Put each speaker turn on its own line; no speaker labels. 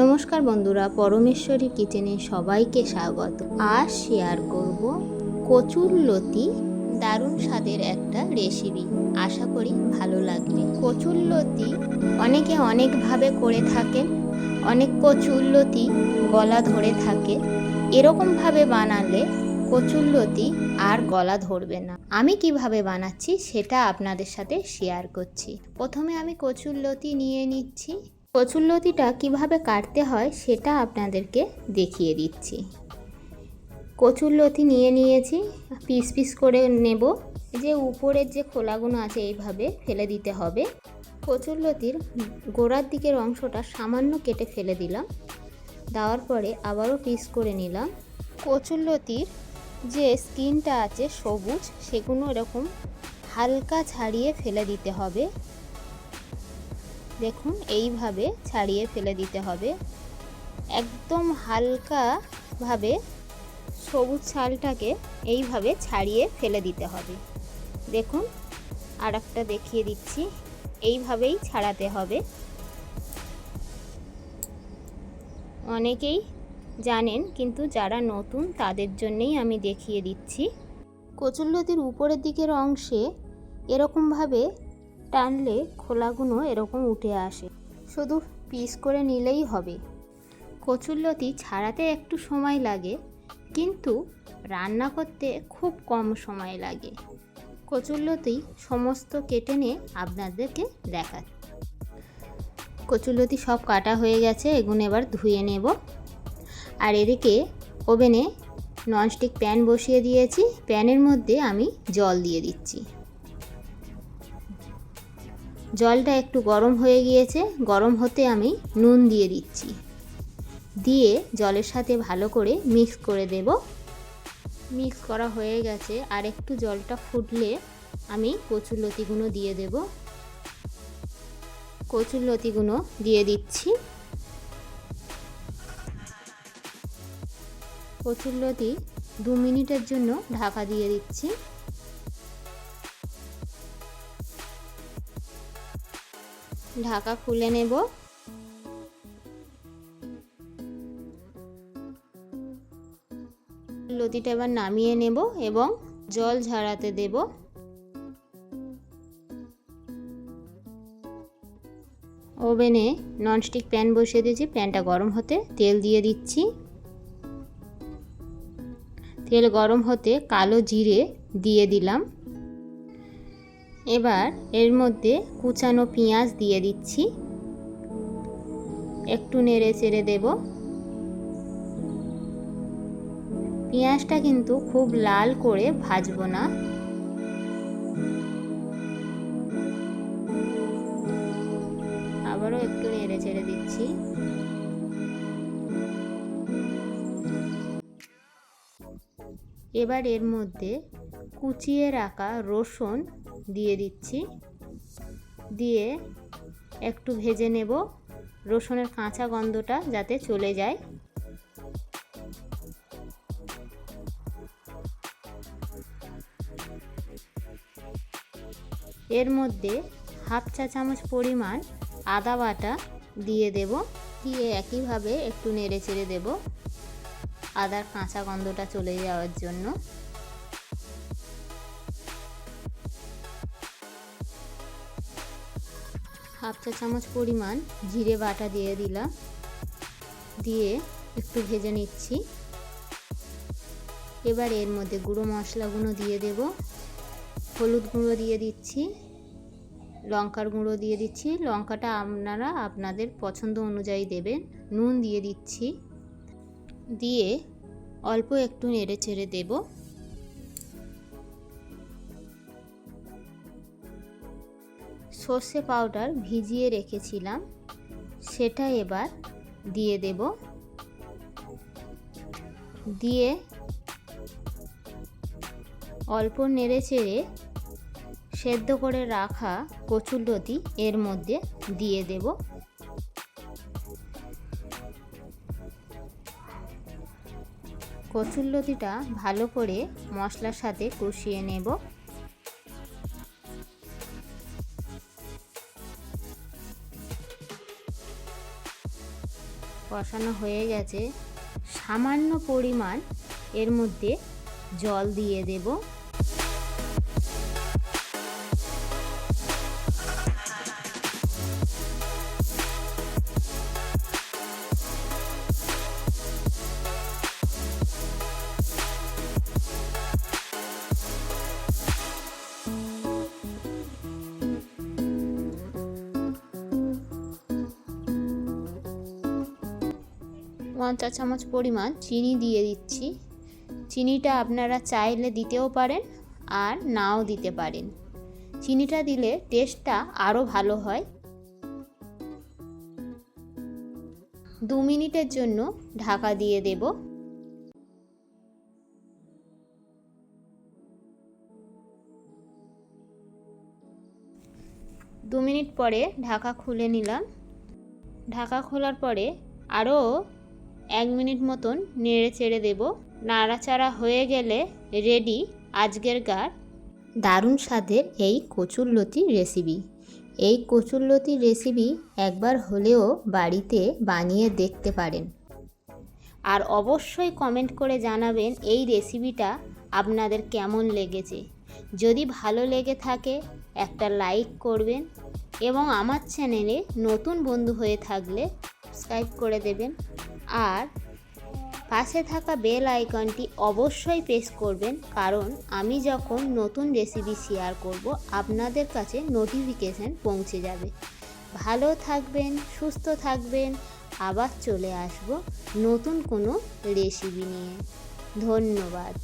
নমস্কার বন্ধুরা, পরমেশ্বরী কিচেনে সবাইকে স্বাগত। আজ শেয়ার করব কচুর লতি দারুণ স্বাদের একটা রেসিপি আশা করি ভালো লাগবে। কচুর লতি অনেকে অনেকভাবে করে থাকেন, অনেক কচুর লতি গলা ধরে থাকে। এরকমভাবে বানালে কচুর লতি আর গলা ধরবে না। আমি কীভাবে বানাচ্ছি সেটা আপনাদের সাথে শেয়ার করছি। প্রথমে আমি কচুর লতি নিয়ে নিচ্ছি। কচুরলতিটা কীভাবে কাটতে হয় সেটা আপনাদেরকে দেখিয়ে দিচ্ছি। কচুরলতি নিয়ে নিয়েছি, পিস পিস করে নেব। যে উপরের যে খোলাগুলো আছে এইভাবে ফেলে দিতে হবে। কচুরলতির গোড়ার দিকের অংশটা সামান্য কেটে ফেলে দিলাম। দেওয়ার পরে আবারও পিস করে নিলাম। কচুরলতির যে স্কিনটা আছে সবুজ, সেগুলো এরকম হালকা ছাড়িয়ে ফেলে দিতে হবে। দেখুন, এইভাবে ছাড়িয়ে ফেলে দিতে হবে। একদম হালকাভাবে সবুজ ছালটাকে এইভাবে ছাড়িয়ে ফেলে দিতে হবে। দেখুন আর দেখিয়ে দিচ্ছি। এইভাবেই ছাড়াতে হবে। অনেকেই জানেন, কিন্তু যারা নতুন, তাদের জন্যেই আমি দেখিয়ে দিচ্ছি। কচুল্লতির উপরের দিকের অংশে এরকমভাবে টানলে খোলাগুলো এরকম উঠে আসে। শুধু পিস করে নিলেই হবে। কচুরলতি ছাড়াতে একটু সময় লাগে, কিন্তু রান্না করতে খুব কম সময় লাগে। কচুরলতি সমস্ত কেটে নিয়ে আপনাদেরকে দেখায় কচুরলতি সব কাটা হয়ে গেছে এগুলো এবার ধুয়ে নেব। আর এদিকে ওভেনে ননস্টিক প্যান বসিয়ে দিয়েছি। প্যানের মধ্যে আমি জল দিয়ে দিচ্ছি। জলটা একটু গরম হয়ে গিয়েছে, গরম হতে আমি নুন দিয়ে দিচ্ছি। দিয়ে জলের সাথে ভালো করে মিক্স করে দেব। মিক্স করা হয়ে গেছে, আর একটু জলটা ফুটলে আমি কচুর লতিগুলো দিয়ে দেব। কচুর লতিগুলো দিয়ে দিচ্ছি। কচুর লতি দু মিনিটের জন্য ঢাকা দিয়ে দিচ্ছি। ঢাকা খুলে নেব। লতিটা এবার নামিয়ে নেব এবং জল ঝাড়াতে দেব। ওভেনে ননস্টিক প্যান বসিয়ে দিয়েছি। প্যানটা গরম হতে তেল দিয়ে দিচ্ছি। তেল গরম হতে কালো জিরে দিয়ে দিলাম। এবার এর মধ্যে কুচানো পেঁয়াজ দিয়ে দিচ্ছি। একটু নেড়ে চেড়ে দেব। পেঁয়াজটা কিন্তু খুব লাল করে ভাজবো না। আবারও একটু নেড়ে চেড়ে দিচ্ছি। এবার এর মধ্যে কুচিয়ে রাখা রসুন দিয়ে দিচ্ছি। দিয়ে একটু ভেজে নেব। রসুনের কাঁচা গন্ধটা যাতে চলে যায়। এর মধ্যে হাফ চা চামচ পরিমাণ আদা বাটা দিয়ে দেব। দিয়ে একইভাবে একটু নেড়ে চেড়ে দেব। আদার কাঁচা গন্ধটা চলে যাওয়ার জন্য। হাফ চা চামচ পরিমাণ জিরে বাটা দিয়ে দিলাম। দিয়ে একটু ভেজে নিচ্ছি। এবার এর মধ্যে গুঁড়ো মশলাগুলো দিয়ে দেব। হলুদ গুঁড়ো দিয়ে দিচ্ছি। লঙ্কার গুঁড়ো দিয়ে দিচ্ছি। লঙ্কাটা আপনারা আপনাদের পছন্দ অনুযায়ী দেবেন। নুন দিয়ে দিচ্ছি। দিয়ে অল্প একটু নেড়ে চেড়ে দেবো। সর্ষে পাউডার ভিজিয়ে রেখেছিলাম। সেটা এবার দিয়ে দেব। দিয়ে অল্প নেড়ে চেড়ে সেদ্ধ করে রাখা কচুরলতি এর মধ্যে দিয়ে দেব। কচুরলতিটা ভালো করে মশলার সাথে কষিয়ে নেব। কষানো হয়ে গেছে। সামান্য পরিমাণ এর মধ্যে জল দিয়ে দেব। ওয়ান চা চামচ পরিমাণ চিনি দিয়ে দিচ্ছি। চিনিটা আপনারা চাইলে দিতেও পারেন আর নাও দিতে পারেন। চিনিটা দিলে টেস্টটা আরও ভালো হয়। দু মিনিটের জন্য ঢাকা দিয়ে দেব। দু মিনিট পরে ঢাকা খুলে নিলাম। ঢাকা খোলার পরে আরও এক মিনিট মতন নেড়ে চেড়ে দেব। নাড়াচাড়া হয়ে গেলে রেডি আজকের গার। দারুণ স্বাদের এই কচুরলতির রেসিপি এই কচুরলতির রেসিপি একবার হলেও বাড়িতে বানিয়ে দেখতে পারেন। আর অবশ্যই কমেন্ট করে জানাবেন এই রেসিপিটা আপনাদের কেমন লেগেছে। যদি ভালো লেগে থাকে, একটা লাইক করবেন এবং আমার চ্যানেলে নতুন বন্ধু হয়ে থাকলে সাবস্ক্রাইব করে দেবেন। আর পাশে থাকা বেল আইকনটি অবশ্যই প্রেস করবেন, কারণ আমি যখন নতুন রেসিপি শেয়ার করব, আপনাদের কাছে নোটিফিকেশান পৌঁছে যাবে। ভালো থাকবেন, সুস্থ থাকবেন, আবার চলে আসব নতুন কোনো রেসিপি নিয়ে। ধন্যবাদ।